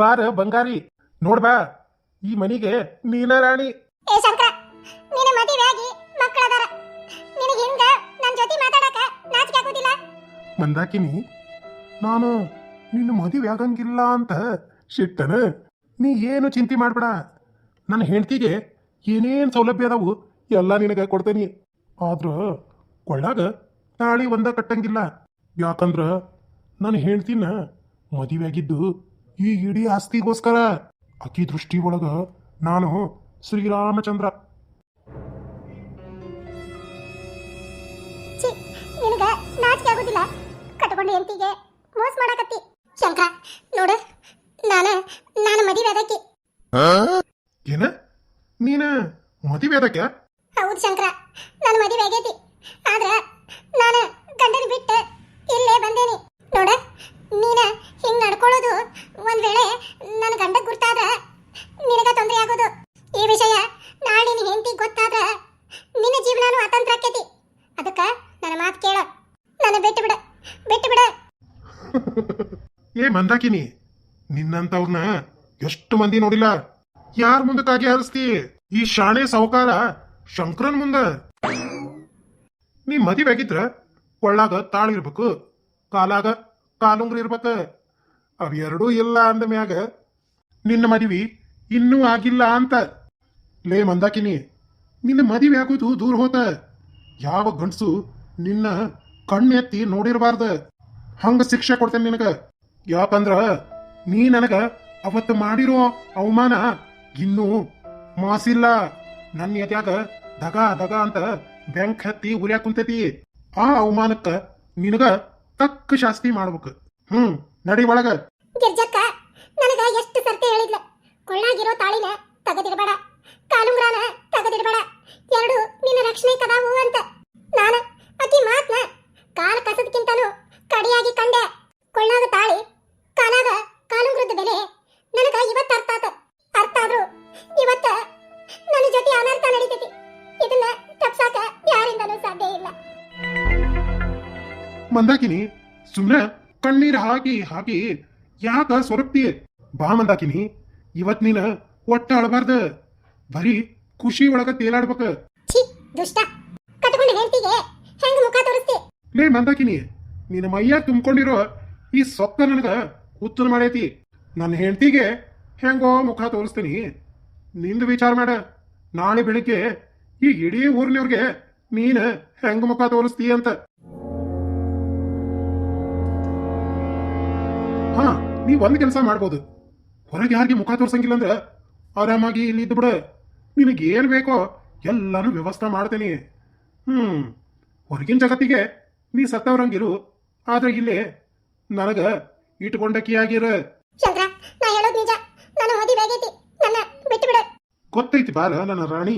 ಬಾರ ಬಂಗಾರಿ ನೋಡ್ಬಾ ಈ ಮನಿಗೆ ನೀನ ರಾಣಿ. ಏ ಶಂಕರ ನಿನ್ನ ಮದುವೆ ಆಗಿ ಮಕ್ಕಳದಾರ ನಿನಗೆ ಹಿಂಗ ನನ್ನ ಜೊತೆ ಮಾತಾಡಕ ನಾಚಿಕೆ ಆಗೋದಿಲ್ಲ? ಮಂದಾಕಿನಿ ನಾನು ನಿನ್ನ ಮದುವೆ ಆಗಂಗಿಲ್ಲ ಅಂತ ಶಿಟ್ಟನ ನೀ ಏನು ಚಿಂತೆ ಮಾಡ್ಬೇಡ. ನನ್ನ ಹೆಂಡತಿಗೆ ಏನೇನು ಸೌಲಭ್ಯ ಅದಾವು ಎಲ್ಲ ನಿನಗೆ ಕೊಡ್ತೇನಿ. ಆದ್ರ ಕೊಳ್ಳಾಗ ತಾಳಿ ಒಂದ ಕಟ್ಟಂಗಿಲ್ಲ. ಯಾಕಂದ್ರ ನನ್ನ ಹೆಂಡ್ತಿನ ಮದುವೆ ಆಗಿದ್ದು ಈ ಇಡೀ ಆಸ್ತಿಗೋಸ್ಕರ. ಅತಿ ದೃಷ್ಟಿ ಒಳಗ ನಾನು ಶ್ರೀರಾಮಚಂದ್ರ. ನಿನಗ ನಾಚಿಕೆ ಆಗೋದಿಲ್ಲ. ಕಟ್ಕೊಂಡು ಎಂತಿಗೆ ಮೋಸ ಮಾಡಕತ್ತಿ. ಶಂಕರ ನೋಡು ನಾನು ನಾನು ಮದುವೆ ಅದಕ್ಕೆ ಏನ? ನೀನ ಮದುವೆ ಅದಕ್ಕೆ ಹೌದು ಶಂಕರ ನನ್ನ ಮದುವೆ ಆಗೈತಿ ಆದ್ರ ನಾನು ಗಂಡನ ಬಿಟ್ಟು ಇಲ್ಲೇ ಬಂದೇನಿ ನೋಡ ನೀನ ಹಿಂಗ್ ನಡ್ಕೊಳ್ಳೋದು ಒಂದ್ ವೇಳೆ ನನ್ನ ಗಂಡ ಗುರ್ತಾದ್ರ ನಿನಗ ತೊಂದರೆ ಆಗೋದು ಈ ವಿಷಯ ನಾಳೆ ನಿನ್ನ ಹೆಂಡತಿ ಗೊತ್ತಾದ್ರ ನಿನ್ನ ಜೀವನಾನು ಅತಂತ್ರ ಆಕೈತಿ. ಅದಕ್ಕ ನನ್ನ ಮಾತು ಕೇಳ. ನನ್ನ ಬಿಟ್ಟು ಬಿಡ. ಬಿಟ್ಟು ಬಿಡ. ಏ ಮಂದಾಕಿನಿ ನಿನ್ನಂತವ್ರನ್ನ ಎಷ್ಟು ಮಂದಿ ನೋಡಿಲ್ಲ? ಯಾರ ಮುಂದಕ್ಕಾಗಿ ಹರಿಸ್ತಿ? ಈ ಶಾಣೆ ಸಾವುಕಾರ ಶಂಕರನ್ ಮುಂದ? ನೀ ಮದುವೆ ಆಗಿದ್ರ ಕೊಳ್ಳಾಗ ತಾಳಿರ್ಬೇಕು ಕಾಲಾಗ ಕಾಲುಂಗ್ರ ಇರ್ಬೇಕ. ಅವೆರಡೂ ಇಲ್ಲ ಅಂದ ಮ್ಯಾಗ ನಿನ್ನ ಮದುವೆ ಇನ್ನೂ ಆಗಿಲ್ಲ ಅಂತ. ಲೇ ಮಂದಾಕಿನಿ, ನಿನ್ನ ಮದುವೆ ಆಗೋದು ದೂರ ಹೋತ ಯಾವ ಗಂಡಸು ನಿನ್ನ ಕಣ್ಣೆತ್ತಿ ನೋಡಿರಬಾರ್ದ? ಹಂಗ ಶಿಕ್ಷೆ ಕೊಡ್ತೇನೆ ನಿನಗ. ಯಾಕಂದ್ರ ನೀ ನನಗ ಅವತ್ತು ಮಾಡಿರೋ ಅವಮಾನ ಇನ್ನೂ ಮಾಸಿಲ್ಲ. ನನ್ನ ಎದ್ಯಾಗ ದಗ ದಗ ಅಂತ ಬ್ಯಾಂಕ್ ಹತ್ತಿ ಉರಿಯಾಕ ಕುಂತೈತಿ. ಆ ಅವಮಾನಕ್ಕ ನಿನಗ ತಕ್ಕ ಶಾಸ್ತಿ ಮಾಡ್ಬೇಕು. ಹ್ಮ್, ನಡಿ ಒಳಗ. ಗಿರ್ಜಕ್ಕ, ನನಗ ಎಷ್ಟು ಸರ್ತಿ ಹೇಳಿದ್ಲ. ಕೊಳ್ಳಾಗಿರೋ ತಾಳಿನ ತೆಗೆದಿಡಬೇಡ. ಕಾಲುಂಗ್ರಾನ ತೆಗೆದಿಡಬೇಡ. ಎರಡು ನಿನ್ನ ರಕ್ಷಣೆ ಕದಾವು ಅಂತ. ನಾನು ಅಕ್ಕಿ ಮಾತ್ನ ಕಾಲ ಕಸದಕ್ಕಿಂತಲೂ ಕಡಿಯಾಗಿ ಕಂಡೆ. ಕೊಳ್ಳಾಗ ತಾಳಿ, ಕಾಲಾಗ ಕಾಲುಂಗ್ರದ ಬೆಲೆ. ನನಗ ಇವತ್ತು ಅರ್ಥ ಆತ. ಅರ್ಥ ಆದ್ರೂ ಇವತ್ತ ನನ್ನ ಜೊತೆ ಅನರ್ಥ ನಡೀತೈತಿ. ಇದನ್ನ ತಪ್ಸಾಕ ಯಾರಿಂದಲೂ ಸಾಧ್ಯ ಇಲ್ಲ. ಮಂದಾಕಿನಿ, ಸುಮ್ನೆ ಕಣ್ಣೀರ್ ಹಾಕಿ ಹಾಕಿ ಯಾಕ ಸೊರಗ್ತಿ? ಬಾ ಮಂದಾಕಿನಿ, ಇವತ್ ನೀನ ಒಟ್ಟ ಅಳಬಾರ್ದ ಬರೀ ಖುಷಿ ಒಳಗ ತೇಲಾಡ್ಬೇಕ. ಛೀ ದುಷ್ಟ. ಕಟ್ಕೊಂಡು ಹೆಂಡತಿಗೆ. ಹೆಂಗ ಮುಖ ತೋರಿಸ್ತಿ? ಲೇ ಮಂದಾಕಿನಿ ನಿನ್ನ ಮೈಯಾಗ ತುಂಬಿಕೊಂಡಿರೋ ಈ ಸೊಕ್ಕ ನನಗ ಹುತ್ತನ ಮಾಡೈತಿ. ನನ್ನ ಹೆಂಡತಿಗೆ ಹೆಂಗೋ ಮುಖ ತೋರಿಸ್ತೀನಿ. ನಿಂದು ವಿಚಾರ ಮಾಡ. ನಾಳೆ ಬೆಳಿಗ್ಗೆ ಈ ಇಡೀ ಊರಿನವ್ರಿಗೆ ನೀನು ಹೆಂಗ ಮುಖ ತೋರಿಸ್ತೀಯ ಅಂತ. ಹಾ ನೀ ಒಂದ್ ಕೆಲಸ ಮಾಡ್ಬೋದು. ಹೊರಗೆ ಯಾರಿಗೆ ಮುಖ ತೋರ್ಸಂಗಿಲ್ಲ ಅಂದ್ರೆ ಆರಾಮಾಗಿ ಇಲ್ಲಿ ಇದ್ದು ಬಿಡ ನಿನಗೆ ಏನ್ ಬೇಕೋ ಎಲ್ಲಾನು ವ್ಯವಸ್ಥೆ ಮಾಡ್ತೀನಿ. ಹ್ಞೂ ಹೊರಗಿನ ಜಗತ್ತಿಗೆ ನೀ ಸತ್ತವರಂಗಿರು. ಆದ್ರೆ ಇಲ್ಲಿ ನನಗ ಇಟ್ಕೊಂಡಕ್ಕಿಯಾಗಿರ ಗೊತ್ತೈತಿ ಬಾಲ ನನ್ನ ರಾಣಿ.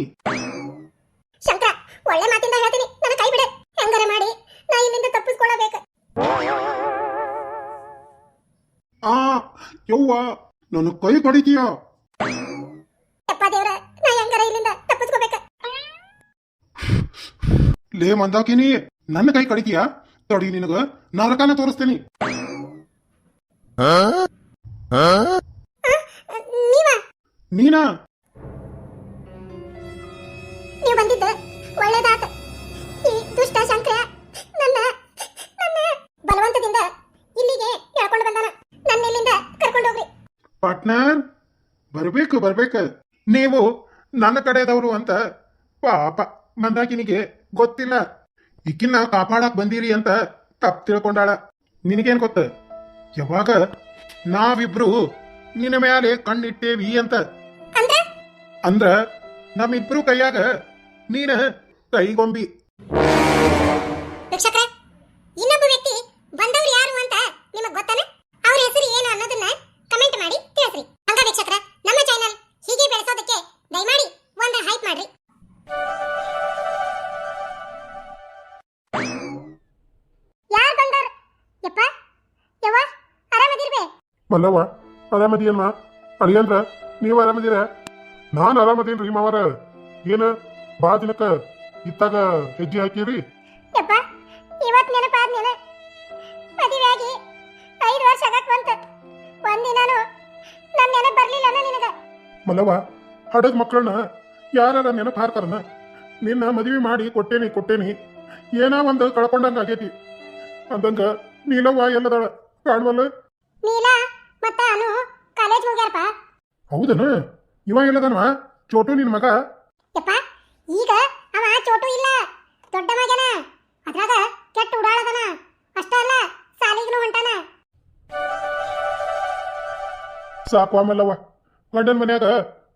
ಶಂಕರ ಒಳ್ಳೆ ಮಾತಿಂದ ಹೇಳ್ತೀನಿ. ನನ್ನ ಕೈ ಬಿಡೆ. ಹೆಂಗಾರ ಮಾಡಿ. ನಾ ಇಲ್ಲಿಂದ ತಪ್ಪಿಸ್ಕೊಳ್ಳಬೇಕು ಆ ಯವ್ವ ನನ್ನ ಕೈ ಕಡಿತೀಯ ಯಪ್ಪ ದೇವ್ರ ನಾ ಹೆಂಗಾರ ಇಲ್ಲಿಂದ ತಪ್ಪಿಸ್ಕೋಬೇಕು ಲೇ ಮಂದಾಕಿನಿ ನನ್ನ ಕೈ ಕಡಿತೀಯಾ? ತಡಿ ನಿನಗ ನರಕನ ತೋರಿಸ್ತೇನಿ. ನೀವ? ನೀನಾ? ನೀವು ಬಂದಿದ್ದ ಒಳ್ಳೇದಾತ ಈ ದುಷ್ಟ ಶಂಕರ ನನ್ನ ನನ್ನ ಬಲವಂತದಿಂದ ಇಲ್ಲಿಗೆ ಹೇಳ್ಕೊಂಡು ಬಂದಾನ. ನನ್ನ ಇಲ್ಲಿಂದ ಕರ್ಕೊಂಡು ಹೋಗ್ರಿ. ಪಾರ್ಟ್ನರ್ ಬರ್ಬೇಕು ಬರ್ಬೇಕು. ನೀವು ನನ್ನ ಕಡೆದವರು ಅಂತ ಪಾಪ. ಮಂದಾಕಿನಿಗೆ ಗೊತ್ತಿಲ್ಲ. ಈಕಿನ್ನ ಕಾಪಾಡಕ್ ಬಂದಿರಿ ಅಂತ ತಪ್ಪು ತಿಳ್ಕೊಂಡಾಳ. ನಿನಗೇನ್ ಗೊತ್ತ? ಯಾವಾಗ ನಾವಿಬ್ರು ನಿನ್ನ ಮ್ಯಾಲೆ ಕಣ್ಣಿಟ್ಟೇವಿ ಅಂತ. ಅಂದ್ರೆ? ನಮ್ಮಿಬ್ರು ಕೈಯಾಗ ನೀನ ಕೈಗೊಂಬಿ. ಮಲ್ಲವ್ವ ಆರಾಮದಿಯಮ್ಮ ಅಳಿಯಂದ್ರ ನೀವು ಆರಾಮದಿರ ನಾನು ಆರಾಮದೇನ್ರಿ ಮಾವರ. ಏನ ಬಾ ದಿನಕ್ಕ ಇತ್ತಾಗ ಹೆಜ್ಜೆ ಹಾಕಿರಿ ಯಪ್ಪ ಇವತ್ ನೆನಪಾದ್ಮೇಲೆ ಮದುವೆಯಾಗಿ ಐದು ವರ್ಷ ಆಗಕ್ ಬಂತು. ಒಂದಿನಾನು ನನ್ನ ನೆನಪು ಬರ್ಲಿಲ್ಲ ನಿನಗ. ಮಲ್ಲವ ಹಡದ್ ಮಕ್ಕಳನ್ನ ಯಾರ ನೆನಪು ಹಾರ್ತಾರನ? ನಿನ್ನ ಮದುವೆ ಮಾಡಿ ಕೊಟ್ಟೇನಿ ಕೊಟ್ಟೇನಿ. ಏನೋ ಒಂದು ಕಳ್ಕೊಂಡಂಗ ಆಗೈತಿ. ಅಂದಂಗ ನೀಲವ್ವ ಎಲ್ಲದಾಳ ಕಾಣ್ವಲ್ಲ? ಮತ್ತ ಅನು ಕಾಲೇಜ್ ಹೋಗ್ಯಾರಪ್ಪ. ಹೌದನ? ಇವ ಎಲ್ಲದನವ ಚೋಟು ನಿನ್ ಮಗ? ಯಪ್ಪ ಈಗ ಅವ ಚೋಟು ಇಲ್ಲ. ದೊಡ್ಡ ಮಗನ. ಅದ್ರಾಗ ಕೆಟ್ಟ ಉಡಾಳದನ ಅಷ್ಟ ಅಲ್ಲ ಸಾಲಿಗ್ನು ಹೊಂಟಾನ. ಸಾಕು ಆಮೇಲವ್ವ. ಗಂಡನ ಮನ್ಯಾಗ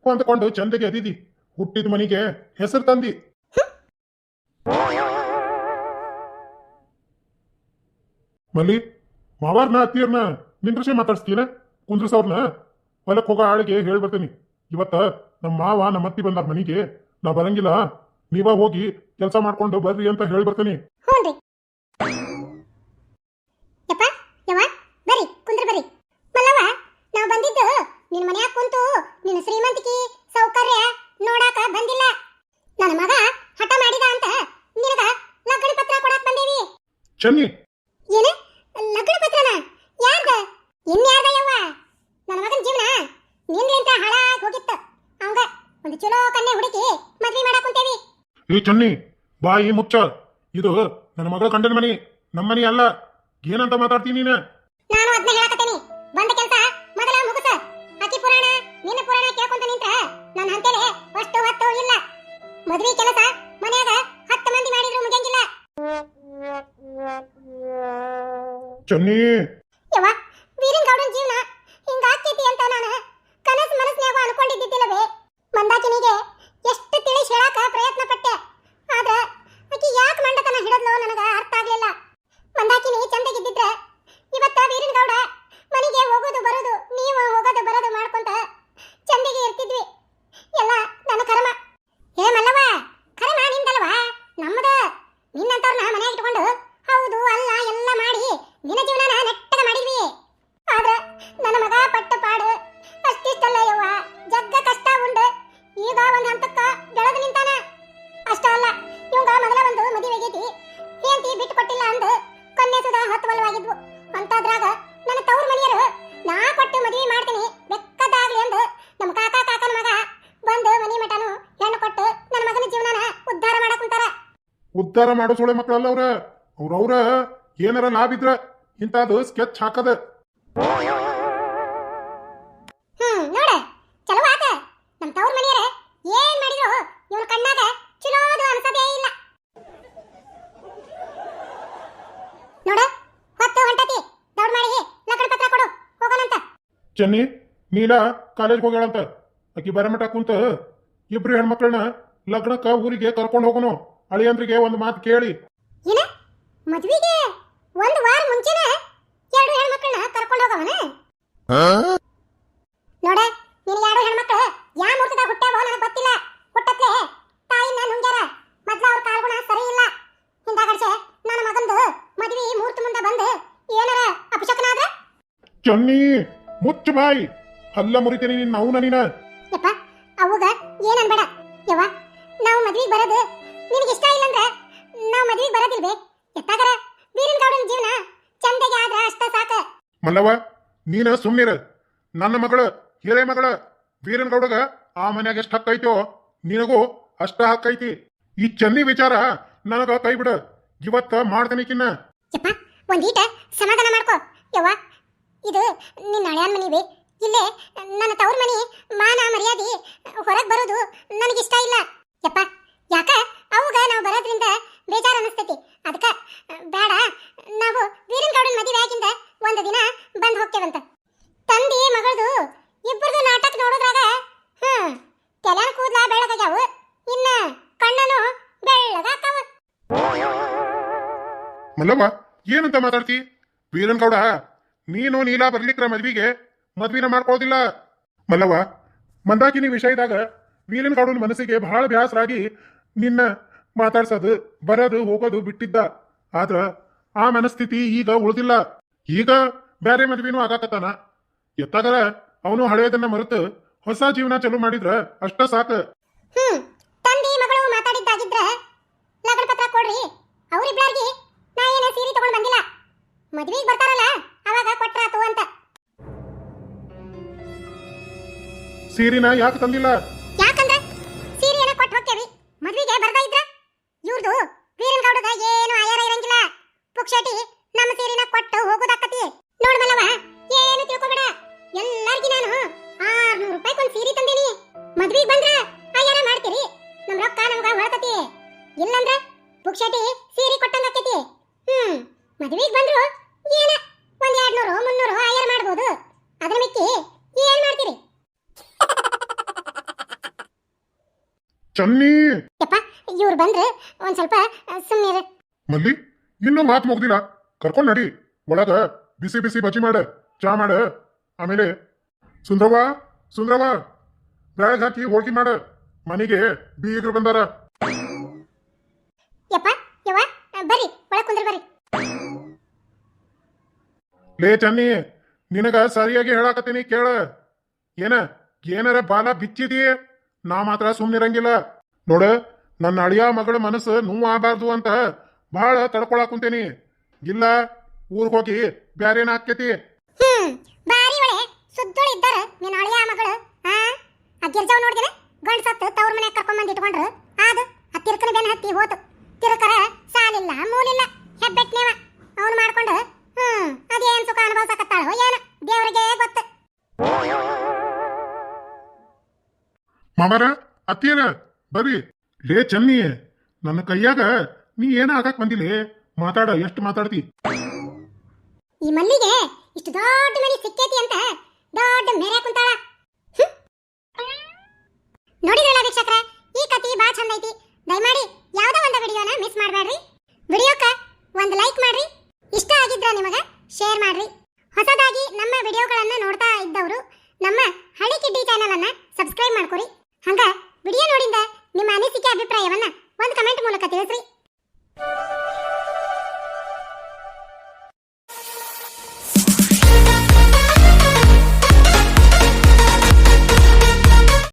ಹೊಂದ್ಕೊಂಡು ಚಂದಗೆ ಅದಿದಿ. ಹುಟ್ಟಿದ ಮನಿಗೆ ಹೆಸರು ತಂದಿ. ಮಲ್ಲಿ ಮಾವಾರ್ನ ಅತ್ತಿಯರ್ನ ನಿಂದ್ರಸೆ ಮಾತಾಡ್ಸ್ತೀನ? ಕುಂದ್ರಸವ್ರನ್ನ ಹೊಲಕ್ಕೆ ಹೋಗೋ ಆಳಿಗೆ ಹೇಳಿ ಬರ್ತೀನಿ. ಇವತ್ತ ನಮ್ಮ ಮಾವ ನಮ್ಮ ಅತ್ತಿ ಬಂದಾರ ಮನೆಗೆ. ನಾ ಬರಂಗಿಲ್ಲ. ನೀವ ಹೋಗಿ ಕೆಲಸ ಮಾಡ್ಕೊಂಡು ಬರ್ರಿ ಅಂತ ಹೇಳಿ ಬರ್ತೀನಿ. ಬಂದಿದ್ದು ನಿನ್ ಮನ್ಯಾಗ ಕುಂತು ನಿನ್ನ ಶ್ರೀಮಂತಿಕೆ ಸೌಕರ್ಯ ನೋಡಾಕ ಬಂದಿಲ್ಲ. ನನ್ನ ಮಗ ಹಠ ಮಾಡಿದ ಅಂತ ನಿನಗ ಲಗ್ನ ಪತ್ರ ಕೊಡಾಕ ಬಂದೇವಿ. ಚೆನ್ನಿ ಏನ ಲಗ್ನ ಪತ್ರನ ಯಾರ್ದ ಇನ್ಯಾರ್ದ ಯವ್ವ ನನ್ನ ಮಗನ ಜೀವನ ನಿನ್ಲಿಂತ ಹಾಳಾಗಿ ಹೋಗಿತ್ತು ಅವಂಗ ಒಂದು ಚಲೋ ಕನ್ಯೆ ಹುಡುಕಿ ಮದ್ವೆ ಮಾಡಾಕ್ ಕುಂತೇವಿ ಈ ಚನ್ನಿ ಬಾಯಿ ಮುಚ್ಚ ಇದು ನನ್ನ ಮಗಳ ಗಂಡನ ಮನಿ ನಮ್ಮ ಮನಿ ಅಲ್ಲ. ಏನಂತ ಮಾತಾಡ್ತೀನಿ ನೀನು? ನಾನು ಅದನ್ನ ಹೇಳಕತ್ತೇನಿ. ಬಂದ ಕೆಲಸ ಮೊದಲ ಮುಗಿಸ. ಅಕ್ಕಿ ಪುರಾಣ ನಿನ್ನ ಪುರಾಣ ಕೇಳ್ಕೊಂತ ನಿಂತ್ರ. ನನ್ನ ಅಷ್ಟು ಹೊತ್ತು ಇಲ್ಲ. ಮದ್ವೆ ಕೆಲಸ ಮನ್ಯಾಗ ಹತ್ತು ಮಂದಿ ಮಾಡಿದ್ರು ಮುಗಿಯಂಗಿಲ್ಲ. ಚನ್ನಿ. ಉದ್ಧಾರ ಮಾಡೋ ಸೊಳೆ ಮಕ್ಕಳಲ್ಲ ಅವ್ರ? ಅವ್ರವ್ರ ಏನಾರ ನಾವಿದ್ರ ಇಂಥದ್ದು ಸ್ಕೆಚ್ ಹಾಕದ? ಹ್ಮ್ ನೋಡ. ಚಲೋ ಆತ. ನಮ್ ತವ್ರ ಮನೆಯರ ಏನ್ ಮಾಡಿದ್ರು ಇವನ ಕಣ್ಣಾಗ ಚಲೋದು ಅನ್ಸದೇ ಇಲ್ಲ. ನೋಡ ಹೊತ್ತು ಹೊಂಟತಿ. ದೌಡ್ ಮಾಡಿ ಪತ್ರ ಕೊಡು. ಹೋಗೋಣಂತ. ಚೆನ್ನಿ ನೀಲ ಕಾಲೇಜ್ ಹೋಗ್ಯಾಳಂತ. ಆಕಿ ಬರಮಟ ಕುಂತ ಇಬ್ರು ಹೆಣ್ಮಕ್ಳನ್ನ ಲಗ್ನಕ್ಕ ಊರಿಗೆ ಕರ್ಕೊಂಡು ಹೋಗೋನು. ಅಳಿಯಂದ್ರಿಗೆ ಒಂದು ಮಾತು ಕೇಳಿ. ಏನ? ಮದ್ವಿಗೆ ಒಂದು ವಾರ ಮುಂಚೆನೆ ಎರಡು ಹೆಣ್ಮಕ್ಳನ್ನ ಕರ್ಕೊಂಡು ಹೋಗವನ? ನೋಡ ನಿನ್ ಎರಡು ಹೆಣ್ಮಕ್ಳು ಯಾ ಮುಹೂರ್ತದಾಗ ಹುಟ್ಟ್ಯಾವೋ ನನಗೆ ಗೊತ್ತಿಲ್ಲ. ಹುಟ್ಟತ್ಲೆ ನಾನು ನುಂಗ್ಯಾರ. ಮೊದ್ಲು ಅವ್ರ ಕಾಲ್ಗುಣ ಸರಿ ಇಲ್ಲ. ಹಿಂದಾಗಡ್ಸೆ ನನ್ನ ಮಗಂದು ಮದ್ವಿ ಮುಹೂರ್ತ ಮುಂದೆ ಬಂದು ಏನಾರ ಅಪಶಕನ ಆದ್ರೆ? ಚೆನ್ನಿ ಮುಚ್ಚು ಬಾಯಿ. ಹಲ್ಲ ಮುರಿತೀನಿ ನಿನ್ನ ಅವನ ನೀನ. ಯಪ್ಪ ಅವುಗ ಏನ್ ಅನ್ಬೇಡ. ಯವ್ವ ನಾವು ಮದ್ವಿಗೆ ಬರೋದು ನಿನಗೆ ಇಷ್ಟ ಇಲ್ಲಂದ್ರ ನಾವು ಮದುವೆಗೆ ಬರೋದಿಲ್ವೇ? ಎತ್ತಾಗರ? ಬೀರಿನ ಗೌಡನ ಜೀವನ ಚಂದಗೆ ಆದ್ರ ಅಷ್ಟ ಸಾಕ. ಮಲ್ಲವ್ವ ನೀನ ಸುಮ್ಮನಿರ ನನ್ನ ಮಗಳು ಹಿರೇ ಮಗಳ ವೀರನ್ ಗೌಡಗ ಆ ಮನ್ಯಾಗ ಎಷ್ಟು ಹಕ್ಕೈತೋ ನಿನಗೂ ಅಷ್ಟ ಹಕ್ಕೈತಿ ಈ ಚಂದಿ ವಿಚಾರ ನನಗ ಕೈ ಬಿಡ. ಇವತ್ತ ಮಾಡ್ತನಿಕಿನ್ನ ಯಪ್ಪ ಒಂದೀಟ ಸಮಾಧಾನ ಮಾಡ್ಕೋ. ಯವ್ವ ಇದು ನಿನ್ನ ಹಳೆಯ ಮನಿವೆ. ಇಲ್ಲೇ ನನ್ನ ತವ್ರ ಮನಿ ಮಾನ ಮರ್ಯಾದೆ ಹೊರಗೆ ಬರೋದು ನನಗಿಷ್ಟ ಇಲ್ಲ. ಯಪ್ಪ ಯಾಕ? ಅವಾಗ ನಾವು ಬರೋದ್ರಿಂದ ಬೇಜಾರು ಅನಿಸ್ತೈತಿ ಅದಕ್ಕ, ಬೇಡ, ನಾವು ವೀರನ್ ಗೌಡನ್ ಮದುವೆ ಆಗಿಂದ ಒಂದು ದಿನ ಬಂದು ಹೋಗ್ತೇವಂತ. ತಂದಿ, ಮಗಳದು ಇಬ್ಬರದು ನಾಟಕ ನೋಡೋದ್ರಾಗ, ಹ್ಮ್ ತಲೆನ ಕೂದ್ಲ ಬೆಳ್ಳಗಾಗ್ಯಾವು. ಇನ್ನ ಕಣ್ಣನು ಬೆಳ್ಳಗಾಕಾವ ಮಲ್ಲವ್ವ, ಏನಂತ ಮಾತಾಡ್ತಿ? ವೀರನ್ ಗೌಡ ನೀನು ನೀಲಾ ಬರ್ಲಿಕ್ರ ಮದ್ವಿಗೆ ಮದ್ವಿನ ಮಾಡ್ಕೊಳ್ಳೋದಿಲ್ಲ ಮಲ್ಲವ್ವ, ಮಂದಾಕಿನಿ ವಿಷಯದಾಗ ವೀರನ್ ಗೌಡನ ಮನಸ್ಸಿಗೆ ಬಹಳ ಬ್ಯಾಸರಾಗಿ ನಿನ್ನ ಮಾತಾಡ್ಸೋದು ಬರೋದು ಹೋಗೋದು ಬಿಟ್ಟಿದ್ದ. ಆದ್ರ ಆ ಮನಸ್ಥಿತಿ ಈಗ ಉಳಿದಿಲ್ಲ. ಈಗ ಬೇರೆ ಮದ್ವಿನೂ ಆಗಾಕತ್ತಾನ. ಎತ್ತಾಗರ ಅವನು ಹಳೆಯದನ್ನ ಮರೆತು ಹೊಸ ಜೀವನ ಚಲು ಮಾಡಿದ್ರ ಅಷ್ಟ ಸಾಕ. ಹ್ಮ್ ತಂದೆ ಮಗಳು ಮಾತಾಡಿದ್ದಾಗಿದ್ರ ಲಗ್ನ ಪತ್ರ ಕೊಡ್ರಿ. ಅವ್ರಿಬ್ಲಾರ್ಗಿ ನಾ ಏನೇ ಸೀರೆ ತಗೊಂಡ್ ಬಂದಿಲ್ಲ. ಮದ್ವಿಗೆ ಬರ್ತಾರಲ್ಲ ಅವಾಗ ಕೊಟ್ರಾತು ಅಂತ. ಸೀರಿನ ಯಾಕೆ ತಂದಿಲ್ಲ? ಇಲ್ಲಂದ್ರ ಪುಕ್ಷಟಿ ಸೀರೆ ಕೊಟ್ಟಂಗ ಆಕತಿ. ಹ್ಮ್ ಮದುವೆಗೆ ಬಂದ್ರು ಏನ? ಒಂದ್ ಎರಡ್ನೂರು ಮುನ್ನೂರು ಆಯಾರ ಮಾಡ್ಬೋದು. ಅದ್ರ ಮಿಕ್ಕಿ ಏನ್ ಮಾಡ್ತೀರಿ? ಚನ್ನಿ! ಯಪ್ಪ ಇವ್ರು ಬಂದ್ರೆ ಒಂದ್ ಸ್ವಲ್ಪ ಸುಮ್ಮನೆ ಮಲ್ಲಿ ಇನ್ನೂ ಮಾತು ಮುಗ್ದಿಲ್ಲ. ಕರ್ಕೊಂಡ್ ನಡಿ. ಒಳಗ ಬಿಸಿ ಬಿಸಿ ಬಜ್ಜಿ ಮಾಡ ಚಾ ಮಾಡ. ಆಮೇಲೆ ಸುಂದ್ರವ್ವ ಸುಂದ್ರವ್ವ ಬ್ಯಾಗ್ ಹಾಕಿ ಹೋಳ್ಗಿ ಮಾಡ. ಮನೆಗೆ ಬೀಗರು ಬಂದಾರ. ಲೇ ಚನ್ನಿ ನಿನಗ ಸರಿಯಾಗಿ ಹೇಳಾಕತ್ತೀನಿ ಕೇಳ. ಏನ, ಏನಾರ ಬಾಲ ಬಿಚ್ಚಿದಿ ನಾ ಮಾತ್ರ ಸುಮ್ನಿರಂಗಿಲ್ಲ. ನೋಡ, ನನ್ನ ಅಳಿಯ ಮಗಳ ಮನಸ್ಸು ನೋವು ಆಗಬಾರ್ದು ಅಂತ ಬಹಳ ತಡ್ಕೊಳಕ್ ಕುಂತೇನಿ. ಇಲ್ಲ, ಊರ್ಗ್ ಹೋಗಿ ಬ್ಯಾರೇನ ಏನ ಹ್ಮ್, ಬಾರಿ ಒಳೆ ಸುದ್ದೋಳು ಇದ್ದಾರ ನಿನ್ನ ಅಳಿಯ ಮಗಳು. ಆ ಆ ಗಿರ್ಜಾವ್ ನೋಡಿದಿನ? ಗಂಡ್ ಸತ್ತು ತವ್ರ ಮನೆ ಕರ್ಕೊಂಡ್ ಬಂದ್ ಇಟ್ಕೊಂಡ್ರು. ಆದ, ಆ ತಿರ್ಕನ ಬೆನ್ನ ಹತ್ತಿ ಹೋತು. ತಿರುಕರ ಸಾಲಿಲ್ಲ, ಮೂಲಿಲ್ಲ. ಹೆಬ್ಬೆಟ್ನೇವ ಅವನು ಮಾಡ್ಕೊಂಡು ಹ್ಮ್ ಅದೇನ್ ಸುಖ ಅನುಭವಿಸಕತ್ತಾಳೋ ಏನು? ದೇವರಿಗೆ ಗೊತ್ತು. ಮಾಮರ ಅತ್ತಿಯರ ಬರ್ರಿ. ಲೇ ಚನ್ನಿ ನನ್ನ ಕೈಯಾಗ ನೀ ಏನ ಆಗಕ್ ಬಂದಿಲ್ಲ? ಮಾತಾಡ ಎಷ್ಟು ಮಾತಾಡ್ತಿ? ಈ ಮಲ್ಲಿಗೆ ಇಷ್ಟು ದೊಡ್ಡ ಮನಿ ಸಿಕ್ಕೇತಿ ಅಂತ ದೊಡ್ಡ ಮೇರೆ ಕುಂತಾಳ. ನೋಡಿದ್ರಲ್ಲ ವೀಕ್ಷಕ್ರ ಈ ಕತಿ ಬಾ ಚಂದ ಐತಿ. ದಯಮಾಡಿ ಯಾವ್ದೋ ಒಂದು ವಿಡಿಯೋನ ಮಿಸ್ ಮಾಡಬೇಡ್ರಿ. ವಿಡಿಯೋಕ್ಕ ಒಂದು ಲೈಕ್ ಮಾಡ್ರಿ. ಇಷ್ಟ ನಿಮಗೆ? ಶೇರ್ ಮಾಡ್ರಿ. ಹೊಸದಾಗಿ ನಮ್ಮ ವಿಡಿಯೋಗಳನ್ನ ನೋಡ್ತಾ ಇದ್ದವರು, ನಮ್ಮ ಹಳಿ ಕಿಡ್ಡಿ ಚಾನೆಲ್ ಅನ್ನ ಸಬ್ಸ್ಕ್ರೈಬ್ ಮಾಡ್ಕೊರಿ. ಹಂಗ ವಿಡಿಯೋ ನೋಡಿದ ನಿಮ್ಮ ಅನಿಸಿಕೆ ಅಭಿಪ್ರಾಯವನ್ನ ಒಂದು ಕಮೆಂಟ್ ಮೂಲಕ ತಿಳಿಸ್ರಿ.